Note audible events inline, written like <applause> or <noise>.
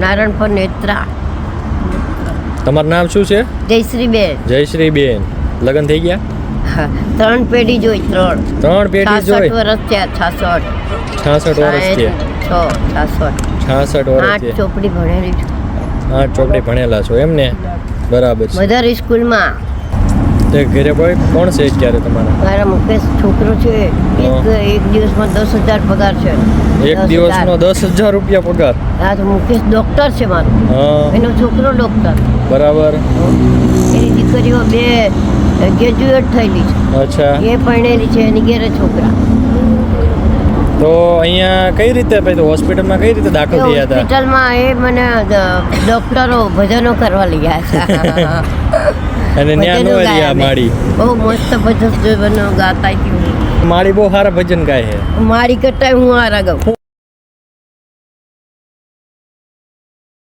નારણપુર નેત્રા. તમારું નામ શું છે? જયશ્રીબેન. જયશ્રી બેન લગ્ન થઈ ગયા? ત્રણ પેઢી જોઈ ત્રણ. ત્રણ પેઢી જોઈ? વર્ષ થયા છાસઠ. છાસઠ વર્ષ થયા. છ છાસઠ. છાસઠ વર્ષ આઠ ચોપડી ભણેલી છું. આઠ ચોપડી ભણેલા છો એમ ને? બરાબર છે. મધર સ્કૂલમાં. તે ઘરે કોઈ કોણ છે અત્યારે તમારા? મારા મુકેશ છોકરો છે. એક એક દિવસમાં દસ હજાર પગાર છે. એક દિવસનો દસ હજાર રૂપિયા પગાર? હા તો મુકેશ ડોક્ટર છે મારો. એનો છોકરો ડોક્ટર બરાબર. એની દીકરીઓ બે ગ્રેજ્યુએટ થયેલી છે. અચ્છા. એ પરણેલી છે એની ઘેરે છોકરા. તો અહીંયા કઈ રીતે ભાઈ તો હોસ્પિટલમાં કઈ રીતે દાખલ થયા હતા? હોસ્પિટલમાં એ મને ડોક્ટરો ભજનો કરવા લઈ ગયા છે <laughs> અને ત્યાં નો રહ્યા માળી. બહુ મસ્ત ભજન ગાતા માળી બહુ સારા ભજન ગાય છે. મારી કરતા હું હારા ગાઉં